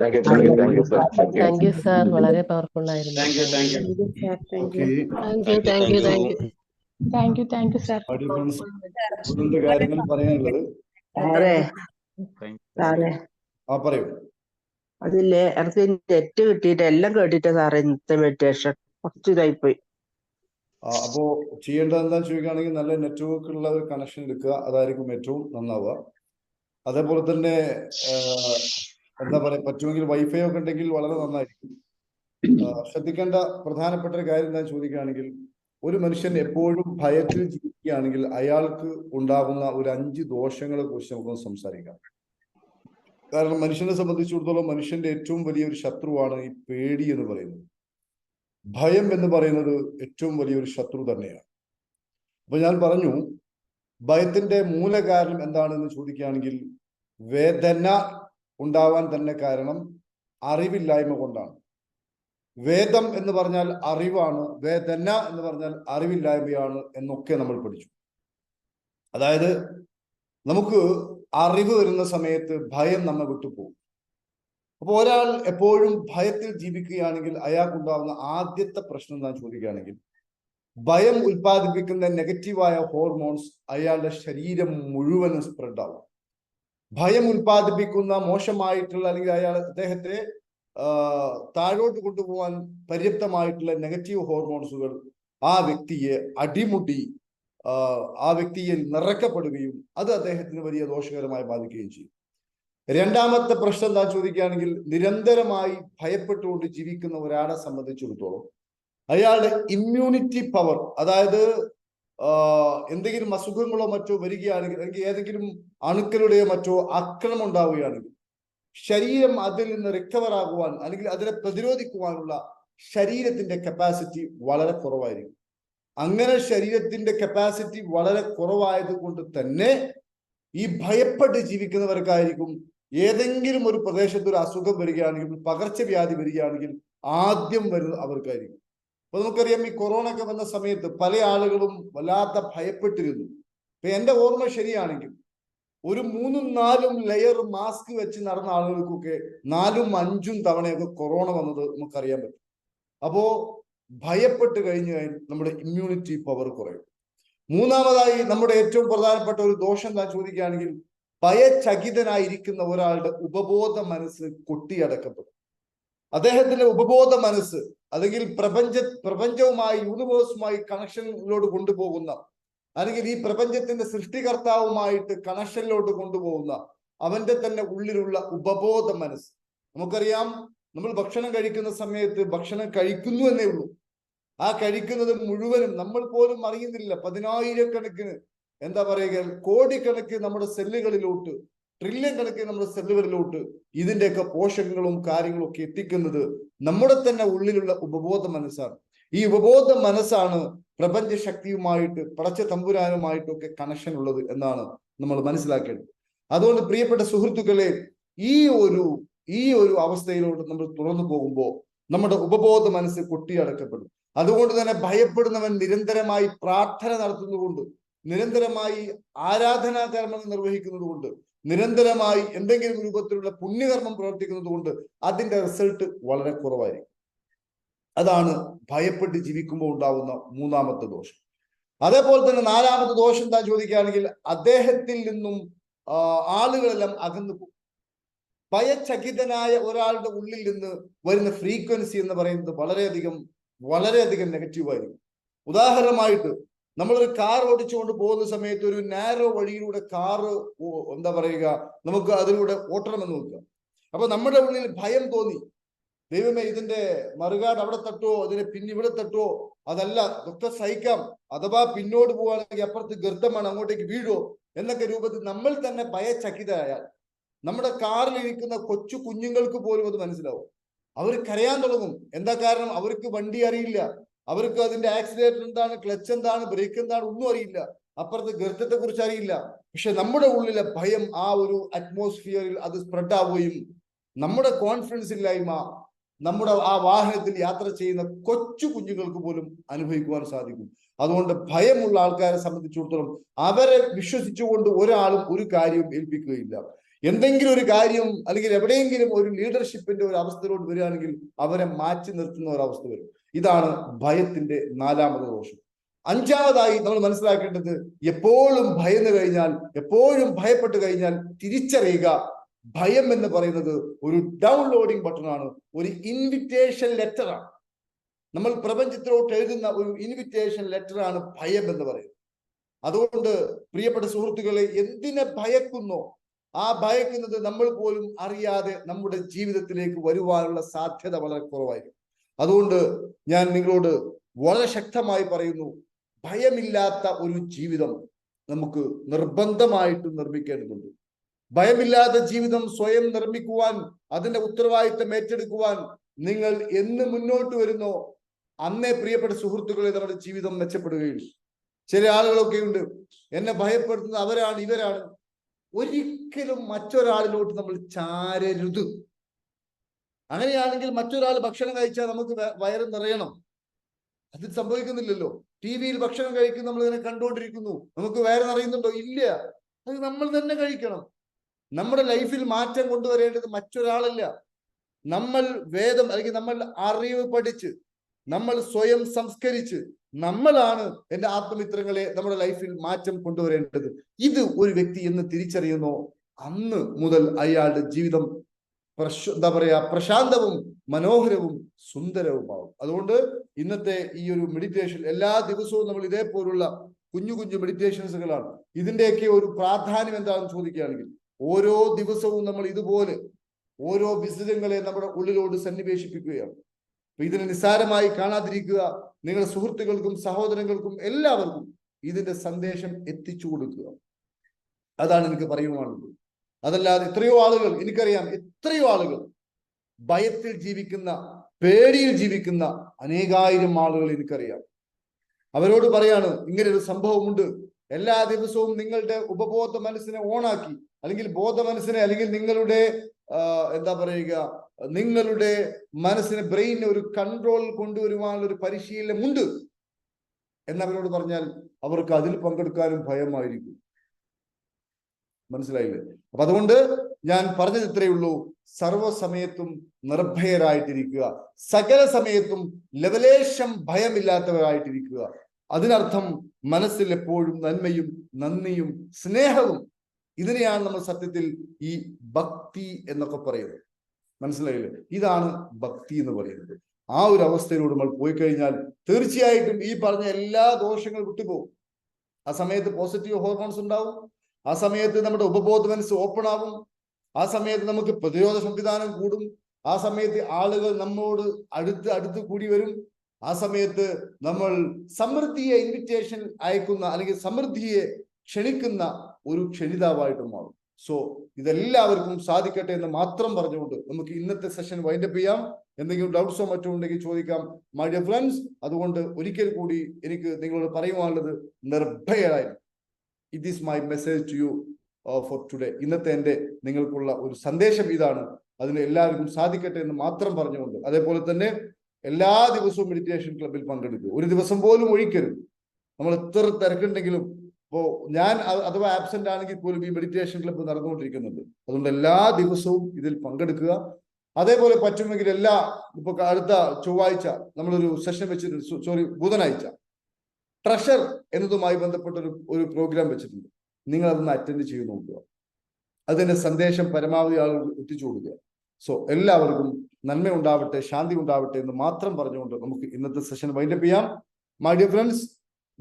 Thank you sir വളരെ powerful ആയിരുന്നു. Thank you thank you thank you thank you sir കാര്യങ്ങൾ പറയാനുള്ളത്. ആ പറയൂ. അതില്ലേ എനിക്ക് നെറ്റ് കിട്ടിയിട്ട് എല്ലാം കേട്ടിട്ട് സാറേ ഇന്നത്തെ മെഡിറ്റേഷൻ കുറച്ച് ഇതായിപ്പോയി. പോയി അപ്പോ ചെയ്യേണ്ടത് എന്താ ചോദിക്കുകയാണെങ്കിൽ നല്ല നെറ്റ്വർക്ക് ഉള്ള ഒരു കണക്ഷൻ എടുക്കുക. അതായിരിക്കും ഏറ്റവും നന്നാവുക. അതേപോലെ തന്നെ എന്താ പറയാ പറ്റുമെങ്കിൽ വൈഫൈ ഒക്കെ ഉണ്ടെങ്കിൽ വളരെ നന്നായിരിക്കും. ശ്രദ്ധിക്കേണ്ട പ്രധാനപ്പെട്ട ഒരു കാര്യം എന്താ ചോദിക്കുകയാണെങ്കിൽ ഒരു മനുഷ്യൻ എപ്പോഴും ഭയത്തിൽ ജീവിക്കുകയാണെങ്കിൽ അയാൾക്ക് ഉണ്ടാകുന്ന ഒരു അഞ്ച് ദോഷങ്ങളെ കുറിച്ച് നമുക്കൊന്ന് സംസാരിക്കാം. കാരണം മനുഷ്യനെ സംബന്ധിച്ചിടത്തോളം മനുഷ്യന്റെ ഏറ്റവും വലിയൊരു ശത്രുവാണ് ഈ പേടി എന്ന് പറയുന്നത്. ഭയം എന്ന് പറയുന്നത് ഏറ്റവും വലിയൊരു ശത്രു തന്നെയാണ്. അപ്പൊ ഞാൻ പറഞ്ഞു ഭയത്തിന്റെ മൂലകാരണം എന്താണെന്ന് ചോദിക്കുകയാണെങ്കിൽ വേദന ഉണ്ടാവാൻ തന്നെ കാരണം അറിവില്ലായ്മ കൊണ്ടാണ്. വേദം എന്ന് പറഞ്ഞാൽ അറിവാണ് വേദന എന്ന് പറഞ്ഞാൽ അറിവില്ലായ്മയാണ് എന്നൊക്കെ നമ്മൾ പഠിച്ചു. അതായത് നമുക്ക് അറിവ് വരുന്ന സമയത്ത് ഭയം നമ്മെ വിട്ടുപോകും അപ്പോൾ ഒരാൾ എപ്പോഴും ഭയത്തിൽ ജീവിക്കുകയാണെങ്കിൽ അയാൾക്കുണ്ടാകുന്ന ആദ്യത്തെ പ്രശ്നം ഞാൻ ചോദിക്കുകയാണെങ്കിൽ ഭയം ഉൽപ്പാദിപ്പിക്കുന്ന നെഗറ്റീവായ ഹോർമോൺസ് അയാളുടെ ശരീരം മുഴുവനും സ്പ്രെഡ് ആവും. ഭയം ഉൽപ്പാദിപ്പിക്കുന്ന മോശമായിട്ടുള്ള അല്ലെങ്കിൽ അയാൾ അദ്ദേഹത്തെ താഴോട്ട് കൊണ്ടുപോകാൻ പര്യാപ്തമായിട്ടുള്ള നെഗറ്റീവ് ഹോർമോൺസുകൾ ആ വ്യക്തിയെ അടിമുടി ആ, വ്യക്തിയിൽ നിറക്കപ്പെടുകയും അത് അദ്ദേഹത്തിന് വലിയ ദോഷകരമായി ബാധിക്കുകയും ചെയ്യും. രണ്ടാമത്തെ പ്രശ്നം എന്താ ചോദിക്കുകയാണെങ്കിൽ നിരന്തരമായി ഭയപ്പെട്ടുകൊണ്ട് ജീവിക്കുന്ന ഒരാളെ സംബന്ധിച്ചിടത്തോളം അയാളുടെ ഇമ്മ്യൂണിറ്റി പവർ അതായത് എന്തെങ്കിലും അസുഖങ്ങളോ മറ്റോ വരികയാണെങ്കിൽ അല്ലെങ്കിൽ ഏതെങ്കിലും അണുക്കളുടെയോ മറ്റോ ആക്രമണം ഉണ്ടാവുകയാണെങ്കിൽ ശരീരം അതിൽ നിന്ന് റിക്കവർ അല്ലെങ്കിൽ അതിനെ പ്രതിരോധിക്കുവാനുള്ള ശരീരത്തിന്റെ കപ്പാസിറ്റി വളരെ കുറവായിരിക്കും. അങ്ങനെ ശരീരത്തിന്റെ കപ്പാസിറ്റി വളരെ കുറവായത് കൊണ്ട് തന്നെ ഈ ഭയപ്പെട്ട് ജീവിക്കുന്നവർക്കായിരിക്കും ഏതെങ്കിലും ഒരു പ്രദേശത്ത് ഒരു അസുഖം വരികയാണെങ്കിൽ പകർച്ചവ്യാധി വരികയാണെങ്കിൽ ആദ്യം വരുന്നത് അവർക്കായിരിക്കും. അപ്പൊ നമുക്കറിയാം ഈ കൊറോണ ഒക്കെ വന്ന സമയത്ത് പല ആളുകളും വല്ലാത്ത ഭയപ്പെട്ടിരുന്നു. ഇപ്പൊ എന്റെ ഓർമ്മ ശരിയാണെങ്കിൽ ഒരു മൂന്നും നാലും ലെയർ മാസ്ക് വെച്ച് നടന്ന ആളുകൾക്കൊക്കെ നാലും അഞ്ചും തവണയൊക്കെ കൊറോണ വന്നത് നമുക്കറിയാൻ പറ്റും. അപ്പോ ഭയപ്പെട്ട് കഴിഞ്ഞു കഴിഞ്ഞാൽ നമ്മുടെ ഇമ്മ്യൂണിറ്റി പവർ കുറയും. മൂന്നാമതായി നമ്മുടെ ഏറ്റവും പ്രധാനപ്പെട്ട ഒരു ദോഷം എന്താ ചോദിക്കുകയാണെങ്കിൽ ഭയചകിതനായിരിക്കുന്ന ഒരാളുടെ ഉപബോധ മനസ്സ് കൊട്ടിയടക്കപ്പെടും. അദ്ദേഹത്തിന്റെ ഉപബോധ മനസ്സ് അല്ലെങ്കിൽ പ്രപഞ്ച പ്രപഞ്ചവുമായി യൂണിവേഴ്സുമായി കണക്ഷനിലോട്ട് കൊണ്ടുപോകുന്ന അല്ലെങ്കിൽ ഈ പ്രപഞ്ചത്തിന്റെ സൃഷ്ടികർത്താവുമായിട്ട് കണക്ഷനിലോട്ട് കൊണ്ടുപോകുന്ന അവന്റെ തന്നെ ഉള്ളിലുള്ള ഉപബോധ മനസ്സ്. നമുക്കറിയാം നമ്മൾ ഭക്ഷണം കഴിക്കുന്ന സമയത്ത് ഭക്ഷണം കഴിക്കുന്നു എന്നേ ഉള്ളൂ. ആ കഴിക്കുന്നത് മുഴുവനും നമ്മൾ പോലും അറിയുന്നില്ല. പതിനായിരക്കണക്കിന് എന്താ പറയുക കോടിക്കണക്കിന് നമ്മുടെ സെല്ലുകളിലോട്ട് ട്രില്യൺ കണക്കിന് നമ്മുടെ സെല്ലുകളിലോട്ട് ഇതിന്റെയൊക്കെ പോഷകങ്ങളും കാര്യങ്ങളും ഒക്കെ എത്തിക്കുന്നത് നമ്മുടെ തന്നെ ഉള്ളിലുള്ള ഉപബോധ മനസ്സാണ്. ഈ ഉപബോധ മനസ്സാണ് പ്രപഞ്ച ശക്തിയുമായിട്ട് പടച്ച തമ്പുരാനുമായിട്ടൊക്കെ കണക്ഷൻ ഉള്ളത് എന്നാണ് നമ്മൾ മനസ്സിലാക്കേണ്ടത്. അതുകൊണ്ട് പ്രിയപ്പെട്ട സുഹൃത്തുക്കളെ ഈ ഒരു ഈ ഒരു അവസ്ഥയിലോട്ട് നമ്മൾ തുറന്നു പോകുമ്പോൾ നമ്മുടെ ഉപബോധ മനസ്സ് കൊട്ടിയടക്കപ്പെടും. അതുകൊണ്ട് തന്നെ ഭയപ്പെടുന്നവൻ നിരന്തരമായി പ്രാർത്ഥന നടത്തുന്നതുകൊണ്ട് നിരന്തരമായി ആരാധനാ കർമ്മങ്ങൾ നിർവഹിക്കുന്നത് കൊണ്ട് നിരന്തരമായി എന്തെങ്കിലും രൂപത്തിലുള്ള പുണ്യകർമ്മം പ്രവർത്തിക്കുന്നത് കൊണ്ട് അതിന്റെ റിസൾട്ട് വളരെ കുറവായിരിക്കും. അതാണ് ഭയപ്പെട്ട് ജീവിക്കുമ്പോൾ ഉണ്ടാവുന്ന മൂന്നാമത്തെ ദോഷം. അതേപോലെ തന്നെ നാലാമത്തെ ദോഷം എന്താ ചോദിക്കുകയാണെങ്കിൽ അദ്ദേഹത്തിൽ നിന്നും ആളുകളെല്ലാം അകന്നു പോകും. ഭയചകിതനായ ഒരാളുടെ ഉള്ളിൽ നിന്ന് വരുന്ന ഫ്രീക്വൻസി എന്ന് പറയുന്നത് വളരെയധികം വളരെയധികം നെഗറ്റീവായിരിക്കും ഉദാഹരണമായിട്ട് നമ്മളൊരു കാർ ഓടിച്ചുകൊണ്ട് പോകുന്ന സമയത്ത് ഒരു നാരോ വഴിയിലൂടെ കാറ് എന്താ പറയുക നമുക്ക് അതിലൂടെ ഓട്ടണമെന്ന് നോക്കുക. അപ്പൊ നമ്മുടെ ഉള്ളിൽ ഭയം തോന്നി. ദൈവമേ ഇതിന്റെ മറുകാട് അവിടെ തട്ടുവോ അതിനെ പിന്നിവിടെ തട്ടുവോ അതല്ല ഒക്കെ സഹിക്കാം. അഥവാ പിന്നോട്ട് പോവുകയാണെങ്കിൽ അപ്പുറത്ത് ഗർത്തമാണ് അങ്ങോട്ടേക്ക് വീഴോ എന്നൊക്കെ രൂപത്തിൽ നമ്മൾ തന്നെ ഭയചകിതരായാൽ നമ്മുടെ കാറിൽ ഇരിക്കുന്ന കൊച്ചു കുഞ്ഞുങ്ങൾക്ക് പോലും അത് മനസ്സിലാവും. അവർ കരയാൻ തുടങ്ങും. എന്താ കാരണം? അവർക്ക് വണ്ടി അറിയില്ല. അവർക്ക് അതിന്റെ ആക്സിലേറ്റർ എന്താണ് ക്ലച്ച് എന്താണ് ബ്രേക്ക് എന്താണ് ഒന്നും അറിയില്ല. അപ്പുറത്ത് ഗർത്തത്തെ കുറിച്ച് അറിയില്ല. പക്ഷെ നമ്മുടെ ഉള്ളിലെ ഭയം ആ ഒരു അറ്റ്മോസ്ഫിയറിൽ അത് സ്പ്രെഡ് ആവുകയും നമ്മുടെ കോൺഫിഡൻസ് ഇല്ലായ്മ നമ്മുടെ ആ വാഹനത്തിൽ യാത്ര ചെയ്യുന്ന കൊച്ചു കുഞ്ഞുങ്ങൾക്ക് പോലും അനുഭവിക്കുവാൻ സാധിക്കും. അതുകൊണ്ട് ഭയമുള്ള ആൾക്കാരെ സംബന്ധിച്ചിടത്തോളം അവരെ വിശ്വസിച്ചുകൊണ്ട് ഒരാളും ഒരു കാര്യവും ഏൽപ്പിക്കുകയില്ല. എന്തെങ്കിലും ഒരു കാര്യം അല്ലെങ്കിൽ എവിടെയെങ്കിലും ഒരു ലീഡർഷിപ്പിന്റെ ഒരു അവസ്ഥയിലോട്ട് വരികയാണെങ്കിൽ അവരെ മാറ്റി നിർത്തുന്ന ഒരു അവസ്ഥ വരും. ഇതാണ് ഭയത്തിന്റെ നാലാമത് ദോഷം. അഞ്ചാമതായി നമ്മൾ മനസ്സിലാക്കേണ്ടത് എപ്പോഴും ഭയന്നു കഴിഞ്ഞാൽ എപ്പോഴും ഭയപ്പെട്ട് കഴിഞ്ഞാൽ തിരിച്ചറിയുക. ഭയം എന്ന് പറയുന്നത് ഒരു ഡൗൺലോഡിംഗ് ബട്ടണാണ് ഒരു ഇൻവിറ്റേഷൻ ലെറ്ററാണ് നമ്മൾ പ്രപഞ്ചത്തിലോട്ട് എഴുതുന്ന ഒരു ഇൻവിറ്റേഷൻ ലെറ്ററാണ് ഭയം എന്ന് പറയുന്നത്. അതുകൊണ്ട് പ്രിയപ്പെട്ട സുഹൃത്തുക്കളെ എന്തിനെ ഭയക്കുന്നു ആ ഭയക്കുന്നത് നമ്മൾ പോലും അറിയാതെ നമ്മുടെ ജീവിതത്തിലേക്ക് വരുവാനുള്ള സാധ്യത വളരെ കുറവായിരിക്കും. അതുകൊണ്ട് ഞാൻ നിങ്ങളോട് വളരെ ശക്തമായി പറയുന്നു ഭയമില്ലാത്ത ഒരു ജീവിതം നമുക്ക് നിർബന്ധമായിട്ട് നിർമ്മിക്കേണ്ടതുണ്ട്. ഭയമില്ലാത്ത ജീവിതം സ്വയം നിർമ്മിക്കുവാൻ അതിന്റെ ഉത്തരവാദിത്തം ഏറ്റെടുക്കുവാൻ നിങ്ങൾ എന്ന് മുന്നോട്ട് വരുന്നോ അന്നേ പ്രിയപ്പെട്ട സുഹൃത്തുക്കളെ നമ്മുടെ ജീവിതം മെച്ചപ്പെടുകയും ചില ആളുകളൊക്കെ ഉണ്ട് എന്നെ ഭയപ്പെടുത്തുന്നത് അവരാണ് ഇവരാണ്. ഒരിക്കലും മറ്റൊരാളിലോട്ട് നമ്മൾ ചാരരുത്. അങ്ങനെയാണെങ്കിൽ മറ്റൊരാൾ ഭക്ഷണം കഴിച്ചാൽ നമുക്ക് വയറ് നിറയണം. അത് സംഭവിക്കുന്നില്ലല്ലോ. ടി വിയിൽ ഭക്ഷണം കഴിക്കുന്ന നമ്മൾ ഇങ്ങനെ കണ്ടുകൊണ്ടിരിക്കുന്നു. നമുക്ക് വയറ് നിറയുന്നുണ്ടോ? ഇല്ല. അത് നമ്മൾ തന്നെ കഴിക്കണം. നമ്മുടെ ലൈഫിൽ മാറ്റം കൊണ്ടുവരേണ്ടത് മറ്റൊരാളല്ല. നമ്മൾ വേദം അല്ലെങ്കിൽ നമ്മൾ അറിവ് പഠിച്ച് നമ്മൾ സ്വയം സംസ്കരിച്ച് നമ്മളാണ് എന്റെ ആത്മമിത്രങ്ങളെ നമ്മുടെ ലൈഫിൽ മാറ്റം കൊണ്ടുവരേണ്ടത്. ഇത് ഒരു വ്യക്തി എന്ന് തിരിച്ചറിയുന്നോ. അന്ന് മുതൽ അയാളുടെ ജീവിതം പ്രശ് എന്താ പറയുക പ്രശാന്തവും മനോഹരവും സുന്ദരവുമാവും. അതുകൊണ്ട് ഇന്നത്തെ ഈ ഒരു മെഡിറ്റേഷൻ എല്ലാ ദിവസവും നമ്മൾ ഇതേപോലുള്ള കുഞ്ഞു കുഞ്ഞു മെഡിറ്റേഷൻസുകളാണ് ഇതിന്റെയൊക്കെ ഒരു പ്രാധാന്യം എന്താണെന്ന് ചോദിക്കുകയാണെങ്കിൽ ഓരോ ദിവസവും നമ്മൾ ഇതുപോലെ ഓരോ വിസിതങ്ങളെ നമ്മുടെ ഉള്ളിലോട് സന്നിവേശിപ്പിക്കുകയാണ്. അപ്പൊ ഇതിനെ നിസ്സാരമായി കാണാതിരിക്കുക നിങ്ങളുടെ സുഹൃത്തുക്കൾക്കും സഹോദരങ്ങൾക്കും എല്ലാവർക്കും ഇതിന്റെ സന്ദേശം എത്തിച്ചു കൊടുക്കുക. അതാണ് എനിക്ക് പറയുവാനുള്ളത്. അതല്ലാതെ എത്രയോ ആളുകൾ എനിക്കറിയാം എത്രയോ ആളുകൾ ഭയത്തിൽ ജീവിക്കുന്ന പേടിയിൽ ജീവിക്കുന്ന അനേകായിരം ആളുകൾ എനിക്കറിയാം. അവരോട് പറയാണ് ഇങ്ങനെ ഒരു സംഭവമുണ്ട്. എല്ലാ ദിവസവും നിങ്ങളുടെ ഉപബോധ മനസ്സിനെ ഓണാക്കി അല്ലെങ്കിൽ ബോധ മനസ്സിനെ അല്ലെങ്കിൽ നിങ്ങളുടെ എന്താ പറയുക നിങ്ങളുടെ മനസ്സിനെ ബ്രെയിനെ ഒരു കൺട്രോൾ കൊണ്ടുവരുവാനുള്ള ഒരു പരിശീലനമുണ്ട്. എന്നവരോട് പറഞ്ഞാൽ അവർക്ക് അതിൽ പങ്കെടുക്കാനും ഭയമായിരിക്കും. മനസ്സിലായില്ലേ? അപ്പൊ അതുകൊണ്ട് ഞാൻ പറഞ്ഞത് ഇത്രയേ ഉള്ളൂ. സർവസമയത്തും നിർഭയരായിട്ടിരിക്കുക. സകല സമയത്തും ലവലേശം ഭയമില്ലാത്തവരായിട്ടിരിക്കുക. അതിനർത്ഥം മനസ്സിൽ എപ്പോഴും നന്മയും നന്ദിയും സ്നേഹവും ഇതിനെയാണ് നമ്മൾ സത്യത്തിൽ ഈ ഭക്തി എന്നൊക്കെ പറയുന്നത്. മനസ്സിലായില്ലേ? ഇതാണ് ഭക്തി എന്ന് പറയുന്നത്. ആ ഒരു അവസ്ഥയിലൂടെ നമ്മൾ പോയി കഴിഞ്ഞാൽ തീർച്ചയായിട്ടും ഈ പറഞ്ഞ എല്ലാ ദോഷങ്ങളും വിട്ടുപോകും. ആ സമയത്ത് പോസിറ്റീവ് ഹോർമോൺസ് ഉണ്ടാവും. ആ സമയത്ത് നമ്മുടെ ഉപബോധ മനസ്സ് ഓപ്പൺ ആവും. ആ സമയത്ത് നമുക്ക് പ്രതിരോധ സംവിധാനം കൂടും. ആ സമയത്ത് ആളുകൾ നമ്മോട് അടുത്ത് അടുത്ത് കൂടി വരും. ആ സമയത്ത് നമ്മൾ സമൃദ്ധിയെ ഇൻവിറ്റേഷൻ അയക്കുന്ന അല്ലെങ്കിൽ സമൃദ്ധിയെ ക്ഷണിക്കുന്ന ഒരു ക്ഷണിതാവായിട്ട് മാറും. സോ ഇതെല്ലാവർക്കും സാധിക്കട്ടെ എന്ന് മാത്രം പറഞ്ഞുകൊണ്ട് നമുക്ക് ഇന്നത്തെ സെഷൻ വൈൻഡപ്പ് ചെയ്യാം. എന്തെങ്കിലും ഡൗട്ട്സോ മറ്റോ ഉണ്ടെങ്കിൽ ചോദിക്കാം. മൈ ഡിയർ ഫ്രണ്ട്സ് അതുകൊണ്ട് ഒരിക്കൽ കൂടി എനിക്ക് നിങ്ങളോട് പറയുവാനുള്ളത് നിർഭയരായി. It is my message to you for today ഇന്നത്തെ എന്റെ നിങ്ങൾക്കുള്ള ഒരു സന്ദേശം ഇതാണ്. അതിന് എല്ലാവർക്കും സാധിക്കട്ടെ എന്ന് മാത്രം പറഞ്ഞുകൊണ്ട്. അതേപോലെ തന്നെ എല്ലാ ദിവസവും മെഡിറ്റേഷൻ ക്ലബിൽ പങ്കെടുക്കുക. ഒരു ദിവസം പോലും ഒഴിക്കരുത്. നമ്മൾ എത്ര തിരക്കുണ്ടെങ്കിലും ഇപ്പോൾ ഞാൻ അഥവാ ആബ്സെന്റ് ആണെങ്കിൽ പോലും ഈ മെഡിറ്റേഷൻ ക്ലബ്ബ് നടന്നുകൊണ്ടിരിക്കുന്നുണ്ട് അതുകൊണ്ട് എല്ലാ ദിവസവും ഇതിൽ പങ്കെടുക്കുക. അതേപോലെ പറ്റുമെങ്കിൽ എല്ലാ ഇപ്പൊ അടുത്ത ചൊവ്വാഴ്ച നമ്മളൊരു സെഷൻ വെച്ചിട്ടുണ്ട്. സോറി ബുധനാഴ്ച. ട്രഷർ എന്നതുമായി ബന്ധപ്പെട്ട ഒരു ഒരു പ്രോഗ്രാം വെച്ചിട്ടുണ്ട്. നിങ്ങൾ അതൊന്ന് അറ്റൻഡ് ചെയ്ത് നോക്കുക. അതിന്റെ സന്ദേശം പരമാവധി ആളുകൾ എത്തിച്ചു കൊടുക്കുക. സോ എല്ലാവർക്കും നന്മ ഉണ്ടാവട്ടെ ശാന്തി ഉണ്ടാവട്ടെ എന്ന് മാത്രം പറഞ്ഞുകൊണ്ട് നമുക്ക് ഇന്നത്തെ സെഷൻ വൈൻഡപ്പ് ചെയ്യാം. My dear friends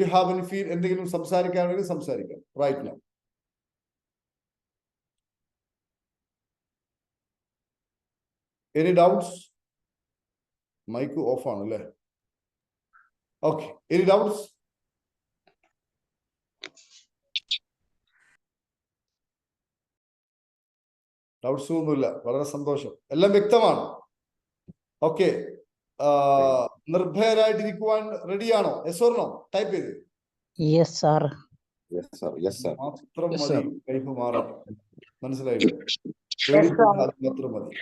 do have an feel എന്തെങ്കിലും സംസാരിക്കാണെങ്കിൽ സംസാരിക്കാം. Right now any doubts mic off ആണ് അല്ലേ ഓക്കെ എനി ഡൗട്ട്സ് ഡൗട്ട്സ് ഒന്നുമില്ല. വളരെ സന്തോഷം. എല്ലാം വ്യക്തമാണ്. ഓക്കെ നിർഭയരായിട്ടിരിക്കുവാൻ റെഡിയാണോ എസ് ഓർണോ ടൈപ്പ് ചെയ്ത്. Yes sir. മാത്രം മതി. sir. മാറാം മനസ്സിലായില്ലേ? പേടിക്കണ്ട, മാത്രം മതി.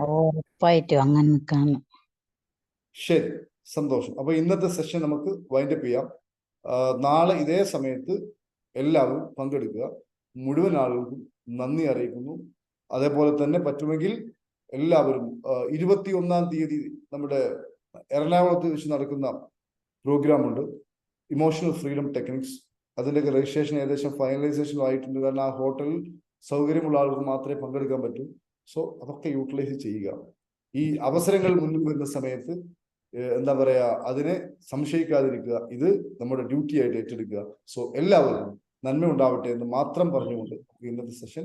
ഉറപ്പായിട്ടും അങ്ങനെ നിൽക്കാണ് ശരി. സന്തോഷം. അപ്പൊ ഇന്നത്തെ സെഷൻ നമുക്ക് വൈൻഡപ്പ് ചെയ്യാം. നാളെ ഇതേ സമയത്ത് എല്ലാവരും പങ്കെടുക്കുക. മുഴുവൻ ആളുകൾക്കും നന്ദി അറിയിക്കുന്നു. അതേപോലെ തന്നെ പറ്റുമെങ്കിൽ എല്ലാവരും ഇരുപത്തി ഒന്നാം തീയതി നമ്മുടെ എറണാകുളത്ത് വെച്ച് നടക്കുന്ന പ്രോഗ്രാം ഉണ്ട് ഇമോഷണൽ ഫ്രീഡം ടെക്നിക്സ് അതിന്റെയൊക്കെ രജിസ്ട്രേഷൻ ഏകദേശം ഫൈനലൈസേഷൻ ആയിട്ടുണ്ട്. കാരണം ആ ഹോട്ടലിൽ സൗകര്യമുള്ള ആളുകൾ മാത്രമേ പങ്കെടുക്കാൻ പറ്റൂ. സോ അതൊക്കെ യൂട്ടിലൈസ് ചെയ്യുക. ഈ അവസരങ്ങൾ മുന്നിൽ വരുന്ന സമയത്ത് എന്താ പറയുക അതിനെ സംശയിക്കാതിരിക്കുക. ഇത് നമ്മുടെ ഡ്യൂട്ടി ആയിട്ട് ഏറ്റെടുക്കുക. സോ എല്ലാവരും നന്മ ഉണ്ടാവട്ടെ എന്ന് മാത്രം പറഞ്ഞുകൊണ്ട് ഇന്നത്തെ session